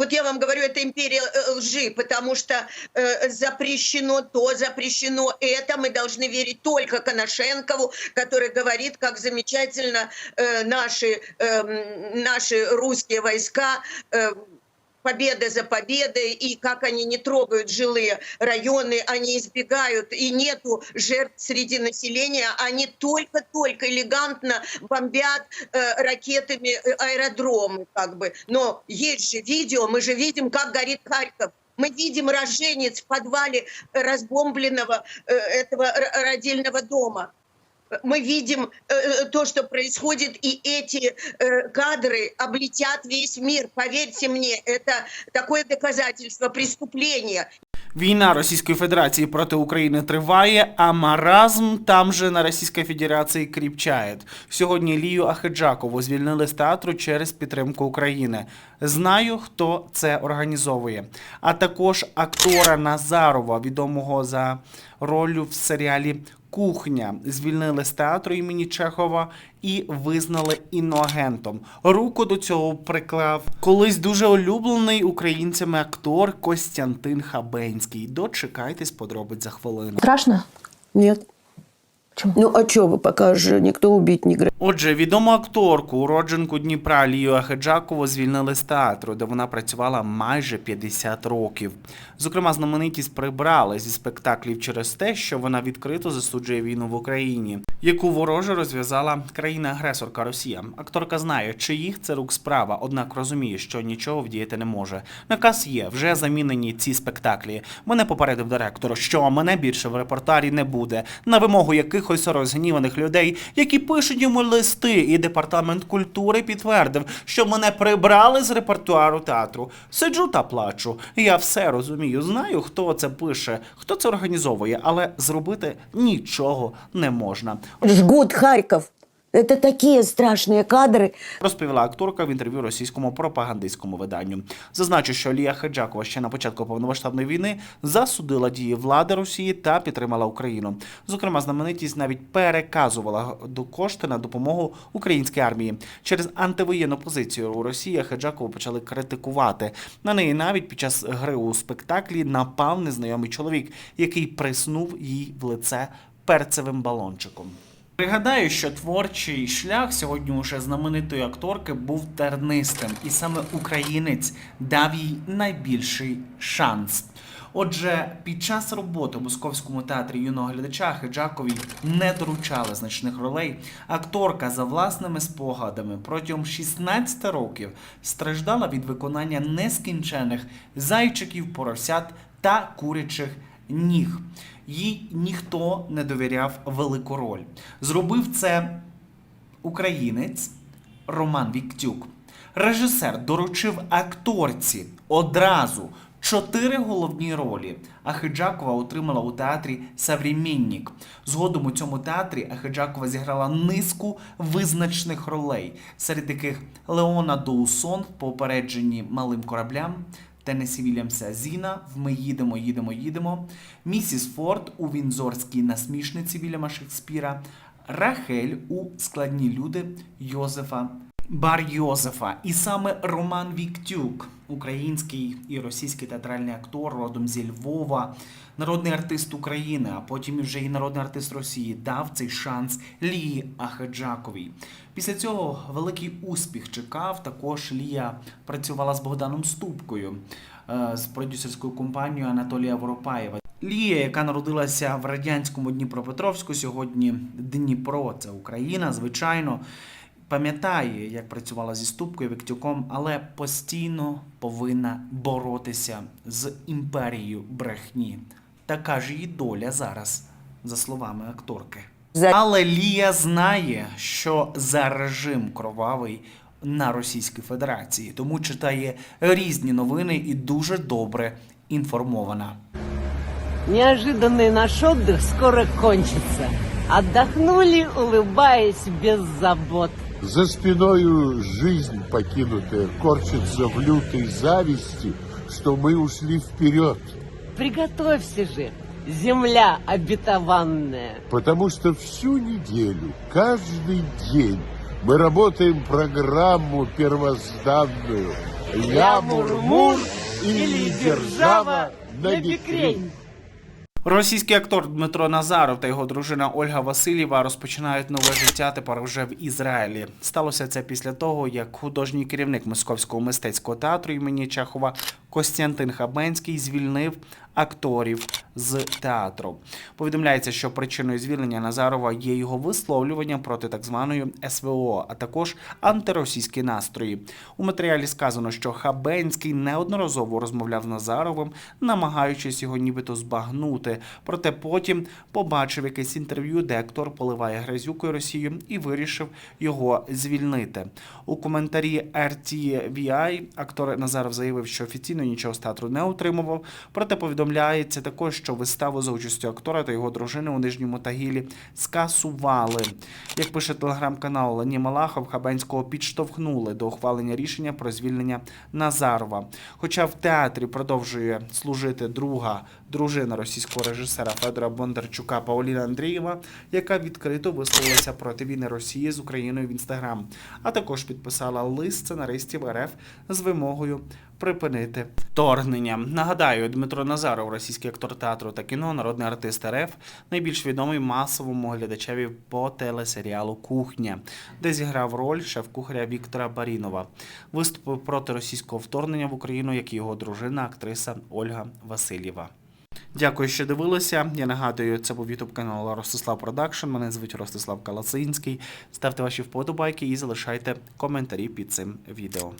Вот я вам говорю, это империя э, лжи, потому что э, запрещено то, запрещено это. Мы должны верить только Коношенкову, который говорит, как замечательно э, наши, э, наши русские войска э, победа за победой, и как они не трогают жилые районы, они избегают, и нету жертв среди населения, они только-только элегантно бомбят э, ракетами э, аэродромы, как бы. Но есть же видео, мы же видим, как горит Харьков. Мы видим роженец в подвале разбомбленного э, этого родильного дома мы видим э, то, что происходит, и эти э, кадры облетят весь мир. Поверьте мне, это такое доказательство преступления. Війна Російської Федерації проти України триває, а маразм там же на Російській Федерації кріпчає. Сьогодні Лію Ахеджакову звільнили з театру через підтримку України. Знаю, хто це організовує. А також актора Назарова, відомого за ролью в серіалі Кухня звільнили з театру імені Чехова і визнали іноагентом. Руку до цього приклав колись дуже улюблений українцями актор Костянтин Хабенський. Дочекайтесь подробиць за хвилину. Страшно? Нет. Чому? Ну а что вы, пока же никто убить не грозит? Отже, відому акторку, уродженку Дніпра Лію Ахеджакову звільнили з театру, де вона працювала майже 50 років. Зокрема, знаменитість прибрали зі спектаклів через те, що вона відкрито засуджує війну в Україні, яку вороже розв'язала країна-агресорка Росія. Акторка знає, чиїх це рук справа, однак розуміє, що нічого вдіяти не може. Наказ є, вже замінені ці спектаклі. Мене попередив директор, що мене більше в репортарі не буде. На вимогу якихось розгніваних людей, які пишуть йому листи, і департамент культури підтвердив, що мене прибрали з репертуару театру. Сиджу та плачу. Я все розумію, знаю, хто це пише, хто це організовує, але зробити нічого не можна. Жгут Харьков. Это такие страшные кадры. Розповіла акторка в інтерв'ю російському пропагандистському виданню. Зазначу, що Лія Хеджакова ще на початку повномасштабної війни засудила дії влади Росії та підтримала Україну. Зокрема, знаменитість навіть переказувала до кошти на допомогу українській армії. Через антивоєнну позицію у Росії Хеджакову почали критикувати. На неї навіть під час гри у спектаклі напав незнайомий чоловік, який приснув їй в лице перцевим балончиком. Пригадаю, що творчий шлях сьогодні уже знаменитої акторки був тернистим, і саме українець дав їй найбільший шанс. Отже, під час роботи у московському театрі юного глядача Хеджаковій не доручали значних ролей. Акторка за власними спогадами протягом 16 років страждала від виконання нескінчених зайчиків, поросят та курячих ніг. Їй ніхто не довіряв велику роль. Зробив це українець Роман Віктюк. Режисер доручив акторці одразу чотири головні ролі. Ахеджакова отримала у театрі Савріміннік. Згодом у цьому театрі Ахеджакова зіграла низку визначних ролей, серед яких Леона Доусон в попередженні малим кораблям. Теннесі Вільямса Зіна. Ми їдемо, їдемо, їдемо, Місіс Форд у Вінзорській насмішниці Вільяма Шекспіра, Рахель у Складні люди Йозефа Бар Йозефа. І саме Роман Віктюк, український і російський театральний актор, родом зі Львова, народний артист України, а потім вже і народний артист Росії, дав цей шанс Лії Ахеджаковій. Після цього великий успіх чекав. Також Лія працювала з Богданом Ступкою е, з продюсерською компанією Анатолія Воропаєва. Лія, яка народилася в радянському Дніпропетровську, сьогодні Дніпро, це Україна, звичайно Пам'ятає, як працювала зі Ступкою Віктюком, але постійно повинна боротися з імперією брехні. Така ж її доля зараз, за словами акторки. За- Але Лія знає, що за режим кровавий на Російській Федерації, тому читає різні новини і дуже добре інформована. Неожиданный наш отдых скоро кончится. Отдохнули, улыбаясь без забот. За спиною жизнь покинутая корчится в лютой зависти, что мы ушли вперед. Приготовься же, земля обетованная. Потому что всю неделю, каждый день мы работаем программу первозданную, Я мурмур или держава на бекрень. Російський актор Дмитро Назаров та його дружина Ольга Васильєва розпочинають нове життя тепер уже в Ізраїлі. Сталося це після того, як художній керівник Московського мистецького театру імені Чехова Костянтин Хабенський звільнив акторів з театру. Повідомляється, що причиною звільнення Назарова є його висловлювання проти так званої СВО, а також антиросійські настрої. У матеріалі сказано, що Хабенський неодноразово розмовляв з Назаровим, намагаючись його нібито збагнути. Проте потім побачив якесь інтерв'ю, де актор поливає грязюкою Росію і вирішив його звільнити. У коментарі RTVI актор Назаров заявив, що офіційно нічого з театру не отримував. Проте повідомляється також, що виставу за участю актора та його дружини у нижньому Тагілі скасували. Як пише телеграм-канал Лені Малахов, Хабенського підштовхнули до ухвалення рішення про звільнення Назарова. Хоча в театрі продовжує служити друга дружина російського режисера Федора Бондарчука Пауліна Андрієва, яка відкрито висловилася проти війни Росії з Україною в інстаграм, а також підписала лист сценаристів РФ з вимогою припинити вторгнення. Нагадаю, Дмитро Назаров, російський актор театру та кіно, народний артист РФ, найбільш відомий масовому глядачеві по телесеріалу Кухня, де зіграв роль шеф-кухаря Віктора Барінова. Виступив проти російського вторгнення в Україну, як і його дружина, актриса Ольга Васильєва. Дякую, що дивилися. Я нагадую, це був ютуб канал Ростислав Продакшн. Мене звуть Ростислав Калацинський. Ставте ваші вподобайки і залишайте коментарі під цим відео.